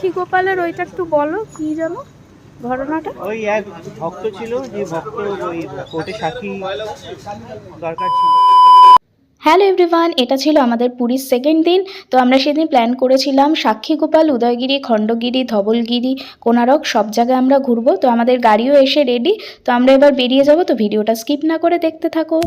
সাক্ষী গোপালের ওইটা একটু বলো কি জানো ঘটনাটা? ওই এক ভক্ত ছিল যে ভক্ত ওই কোর্টে সাক্ষী দরকার ছিল। হ্যালো এভরিওয়ান এটা ছিল আমাদের পুরীর সেকেন্ড দিন। তো আমরা সেদিন প্ল্যান করেছিলাম সাক্ষী গোপাল উদয়গিরি খণ্ডগিরি ধবলগিরি কোনারক সব জায়গায় আমরা ঘুরবো। তো আমাদের গাড়িও এসে রেডি তো আমরা এবার বেরিয়ে যাব তো ভিডিওটা স্কিপ না করে দেখতে থাকো।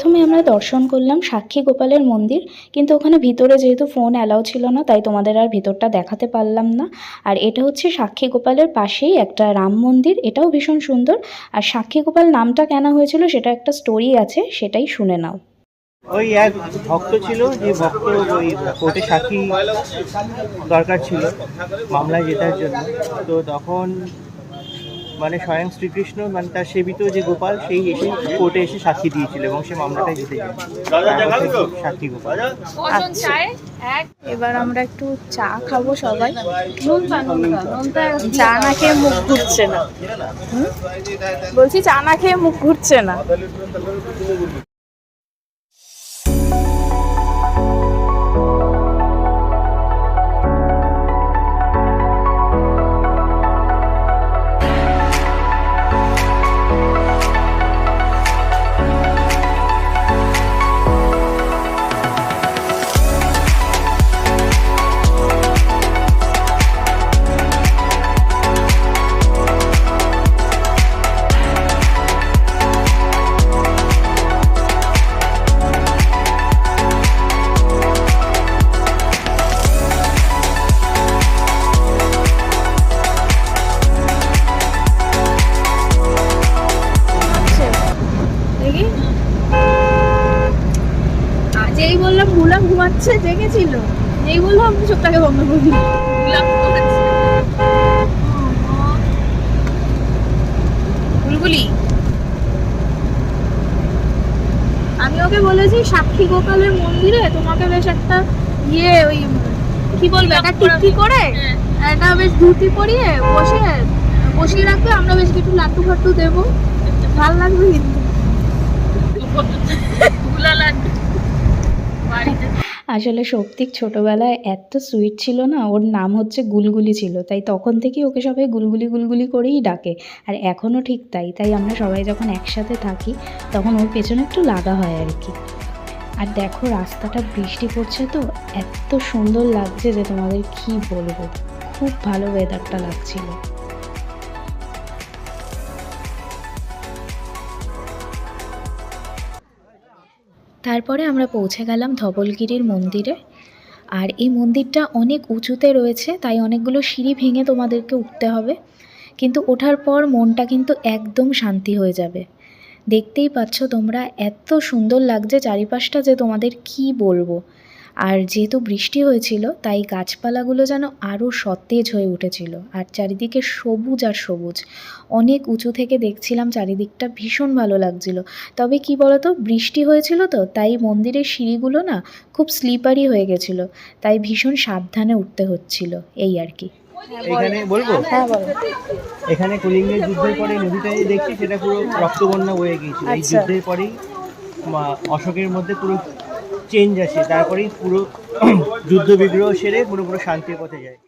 প্রথমে আমরা দর্শন করলাম সাক্ষী গোপালের মন্দির, কিন্তু ওখানে ভিতরে যেহেতু ফোন অ্যালাউ ছিল না, তাই তোমাদের আর ভিতরটা দেখাতে পারলাম না। আর এটা হচ্ছে সাক্ষী গোপালের পাশেই একটা রাম মন্দির, এটাও ভীষণ সুন্দর। আর সাক্ষী গোপাল নামটা কেন হয়েছিল সেটা একটা স্টোরি আছে, সেটাই শুনে নাও। ওই এক ভক্ত ছিল, যে ভক্ত ওই কোর্টে সাক্ষী দরকার ছিল, মামলায় জেতার জন্য। তো তখন মানে স্বয়ং শ্রীকৃষ্ণ মানে তার সেবিত যে গোপাল সেই এসে কোর্টে এসে সাক্ষী দিয়েছিল এবং সে মামলাটা জিতে গেল। সাক্ষী গোপাল। আচ্ছা এবার আমরা একটু চা খাব সবাই। চা না খেয়ে মুখ ঘুরছে না। বলছি চা না খেয়ে মুখ ঘুরছে না। ঘুমাচ্ছে জেগেছিল। যেই বললাম চোখটাকে বন্ধ করে আমি ওকে বলেছি সাক্ষী গোপালের মন্দিরে তোমাকে বেশ একটা ইয়ে ওই কি বলবে একটা টিকি করে একটা বেশ ধুতি পরিয়ে বসে বসিয়ে রাখবে আমরা বেশ কিছু লাট্টু ফাট্টু দেবো। ভালো লাগবে কিন্তু। আসলে সৌক্তিক ছোটোবেলায় এত সুইট ছিল না, ওর নাম হচ্ছে গুলগুলি ছিল, তাই তখন থেকেই ওকে সবাই গুলগুলি গুলগুলি করেই ডাকে। আর এখনও ঠিক তাই তাই আমরা সবাই যখন একসাথে থাকি, তখন ওর পেছনে একটু লাগা হয় আর কি। আর দেখো রাস্তাটা বৃষ্টি পড়ছে তো, এত সুন্দর লাগছে যে তোমাদের কি বলব, খুব ভালো ওয়েদারটা লাগছিল। তারপরে আমরা পৌঁছে গেলাম ধবলগিরির মন্দিরে। আর এই মন্দিরটা অনেক উঁচুতে রয়েছে, তাই অনেকগুলো সিঁড়ি ভেঙে তোমাদেরকে উঠতে হবে। কিন্তু ওঠার পর মনটা কিন্তু একদম শান্তি হয়ে যাবে। দেখতেই পাচ্ছ তোমরা, এত সুন্দর লাগছে চারিপাশটা যে তোমাদের কি বলব। আর যেহেতু বৃষ্টি হয়েছিল তাই গাছপালাগুলো যেন আরও সতেজ হয়ে উঠেছিল। আর চারিদিকে সবুজ আর সবুজ। অনেক উঁচু থেকে দেখছিলাম চারিদিকটা ভীষণ ভালো লাগছিল। তবে কি বলতো বৃষ্টি হয়েছিল তো তাই মন্দিরের সিঁড়িগুলো না খুব স্লিপারি হয়ে গেছিল। তাই ভীষণ সাবধানে উঠতে হচ্ছিল এই আর কি। এখানে বলব? হ্যাঁ এখানে কলিঙ্গের যুদ্ধের পরে নদীটা যে দেখছি সেটা পুরো রক্তবন্যা বয়ে গিয়েছিল। এই আচ্ছা। যুদ্ধের পরেই অশোকের মধ্যে পুরো চেঞ্জ আসে তারপরেই পুরো যুদ্ধ বিগ্রহ সেরে পুরো পুরো শান্তির পথে যায়।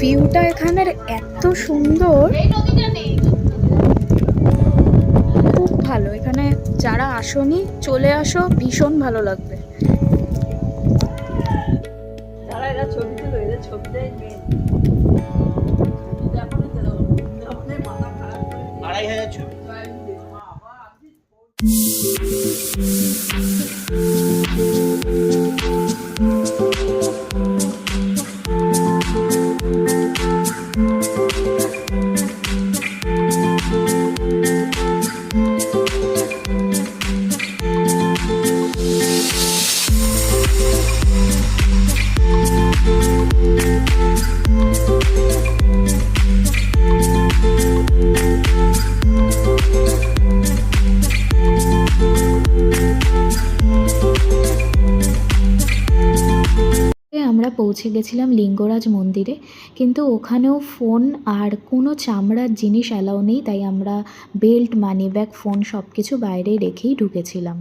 ভিউটা এখানের এত সুন্দর। খুব ভালো। এখানে যারা আসনি চলে আসো ভীষণ ভালো লাগবে। আড়াই হাজার ছবি। আমরা পৌঁছে গেছিলাম লিঙ্গরাজ মন্দিরে, কিন্তু ওখানেও ফোন আর কোনো চামড়ার জিনিস অ্যালাউ নেই, তাই আমরা বেল্ট মানি ব্যাগ ফোন সব কিছু বাইরে রেখেই ঢুকেছিলাম।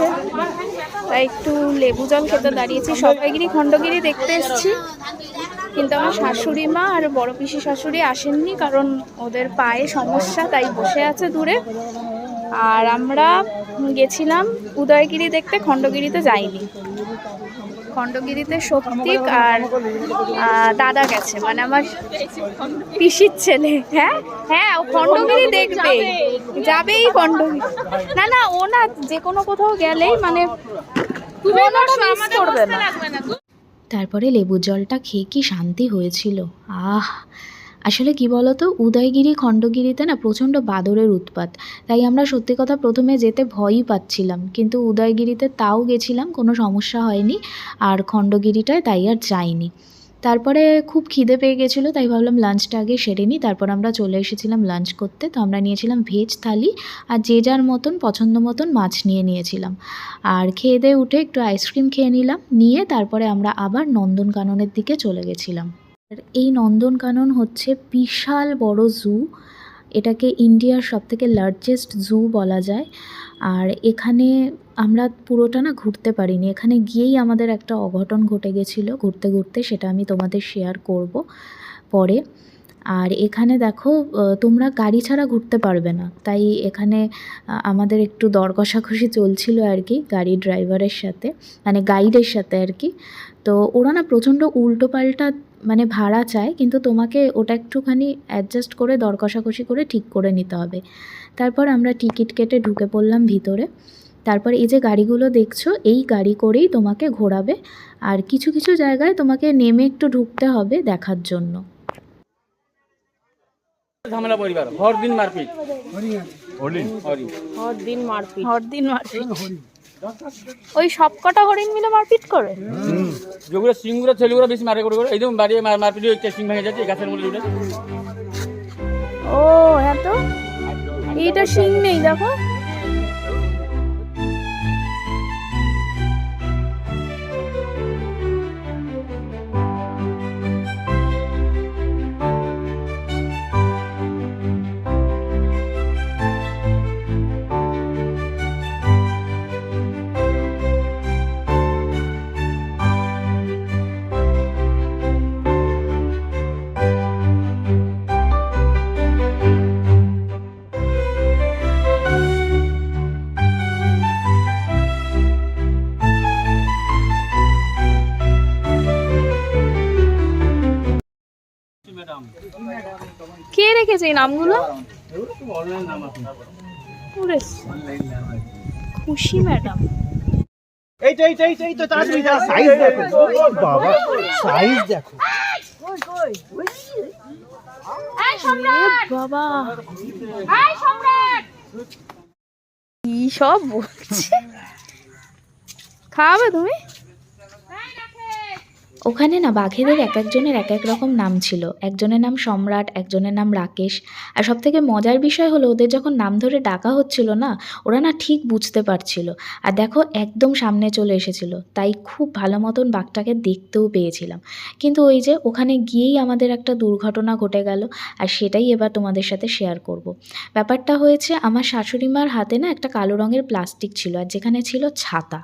পাচ্ছে তাই একটু লেবু জল খেতে দাঁড়িয়েছি। সবাইগিরি খণ্ডগিরি দেখতে এসছি। কিন্তু আমার শাশুড়ি মা আর বড় পিসি শাশুড়ি আসেননি কারণ ওদের পায়ে সমস্যা, তাই বসে আছে দূরে। আর আমরা গেছিলাম উদয়গিরি দেখতে, খণ্ডগিরিতে যাইনি। খণ্ডগিরিতে শক্তিক আর দাদা গেছে। মানে আমার পিসির ছেলে। হ্যাঁ? হ্যাঁ ও খণ্ডগিরি দেখবে। যাবেই খণ্ডগিরি। না না ও না যে কোনো কোথাও গেলেই মানে করবে না। তারপরে লেবু জলটা খেয়ে কি শান্তি হয়েছিল। আহ আসলে কি বলতো? উদয়গিরি খণ্ডগিরিতে না প্রচণ্ড বাদরের উৎপাত। তাই আমরা সত্যি কথা প্রথমে যেতে ভয়ই পাচ্ছিলাম। কিন্তু উদয়গিরিতে তাও গেছিলাম, কোনো সমস্যা হয়নি। আর খণ্ডগিরিটায় তাই আর যাইনি। তারপরে খুব খিদে পেয়ে গেছিল, তাই ভাবলাম লাঞ্চটা আগে সেরে নিই। তারপর আমরা চলে এসেছিলাম লাঞ্চ করতে। তো আমরা নিয়েছিলাম ভেজ থালি আর যে যার মতন, পছন্দ মতন মাছ নিয়ে নিয়েছিলাম। আর খেয়ে দিয়ে উঠে একটু আইসক্রিম খেয়ে নিলাম। নিয়ে তারপরে আমরা আবার নন্দনকাননের দিকে চলে গেছিলাম। এই নন্দনকানন হচ্ছে বিশাল বড় জু এটাকে ইন্ডিয়ার সবথেকে লার্জেস্ট জু বলা যায়। আর এখানে আমরা পুরোটা না ঘুরতে পারিনি। এখানে গিয়েই আমাদের একটা অঘটন ঘটে গেছিল ঘুরতে ঘুরতে, সেটা আমি তোমাদের শেয়ার করব পরে। আর এখানে দেখো তোমরা গাড়ি ছাড়া ঘুরতে পারবে না। তাই এখানে আমাদের একটু দর কষাকষি চলছিল আর কি গাড়ি ড্রাইভারের সাথে মানে গাইডের সাথে আর কি। তো ওরা না প্রচণ্ড উল্টো পাল্টা মানে ভাড়া চায় কিন্তু তোমাকে ওটা একটুখানি অ্যাডজাস্ট করে দর কষাকষি করে ঠিক করে নিতে হবে। তারপর আমরা টিকিট কেটে ঢুকে পড়লাম ভিতরে। তারপর এই যে গাড়িগুলো দেখছ এই গাড়ি করেই তোমাকে ঘোরাবে। আর কিছু কিছু জায়গায় তোমাকে নেমে একটু ঢুকতে হবে দেখার জন্য। ঝামেলা পরিবার হর দিন মারপিট দিন মারপিট। হরদিন মারপিট। ওই সব কটা হরিণ মিলে মারপিট করে? যেগুলো সিংগুলো ছেলেগুলো বেশি মারে করে করে এই দেখুন বাড়ি মার- মারপিট হচ্ছে সিং ভেঙে যাচ্ছে গাছের উঠে ও হ্যাঁ তো এইটা সিং নেই দেখো। রেখেছে এই নামগুলো? খুশি ম্যাডাম। এইটা এইটা এইটা এই তো তাড়াতাড়ি যা। সাইজ দেখো। বাবা সাইজ দেখো। বাবা। কি সব বলছে? খাওয়াবে তুমি? ওখানে না বাঘেদের এক একজনের এক এক রকম নাম ছিল। একজনের নাম সম্রাট, একজনের নাম রাকেশ। আর সব থেকে মজার বিষয় হলো, ওদের যখন নাম ধরে ডাকা হচ্ছিল না, ওরা না ঠিক বুঝতে পারছিল। আর দেখো, একদম সামনে চলে এসেছিল। তাই খুব ভালো মতন বাঘটাকে দেখতেও পেয়েছিলাম। কিন্তু ওই যে ওখানে গিয়েই আমাদের একটা দুর্ঘটনা ঘটে গেল, আর সেটাই এবার তোমাদের সাথে শেয়ার করব। ব্যাপারটা হয়েছে, আমার শাশুড়ি মার হাতে না একটা কালো রঙের প্লাস্টিক ছিল, আর যেখানে ছিল ছাতা।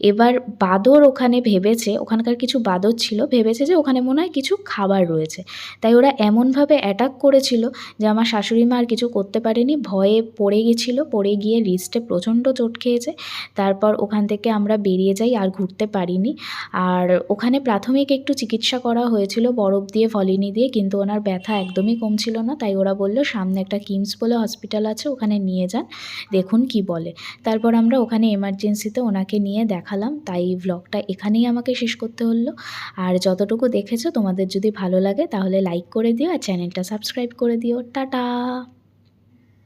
এবার বাদর ওখানে ভেবেছে, ওখানকার কিছু বাদর ছিল, ভেবেছে যে ওখানে মনে হয় কিছু খাবার রয়েছে। তাই ওরা এমনভাবে অ্যাটাক করেছিল যে আমার শাশুড়ি মা আর কিছু করতে পারেনি, ভয়ে পড়ে গেছিল, পড়ে গিয়ে রিস্টে প্রচণ্ড চোট খেয়েছে। তারপর ওখান থেকে আমরা বেরিয়ে যাই আর ঘুরতে পারিনি। আর ওখানে প্রাথমিক একটু চিকিৎসা করা হয়েছিল, বরফ দিয়ে ভলিনি দিয়ে, কিন্তু ওনার ব্যথা একদমই কমছিল না। তাই ওরা বলল, সামনে একটা কিমস বলে হসপিটাল আছে, ওখানে নিয়ে যান, দেখুন কি বলে। তারপর আমরা ওখানে এমার্জেন্সিতে ওনাকে নিয়ে দেখালাম। তাই ভ্লগটা এখানেই আমাকে শেষ করতে হলো। আর যতটুকু দেখেছ তোমাদের যদি ভালো লাগে তাহলে লাইক করে দিও আর চ্যানেলটা সাবস্ক্রাইব করে দিও। টাটা!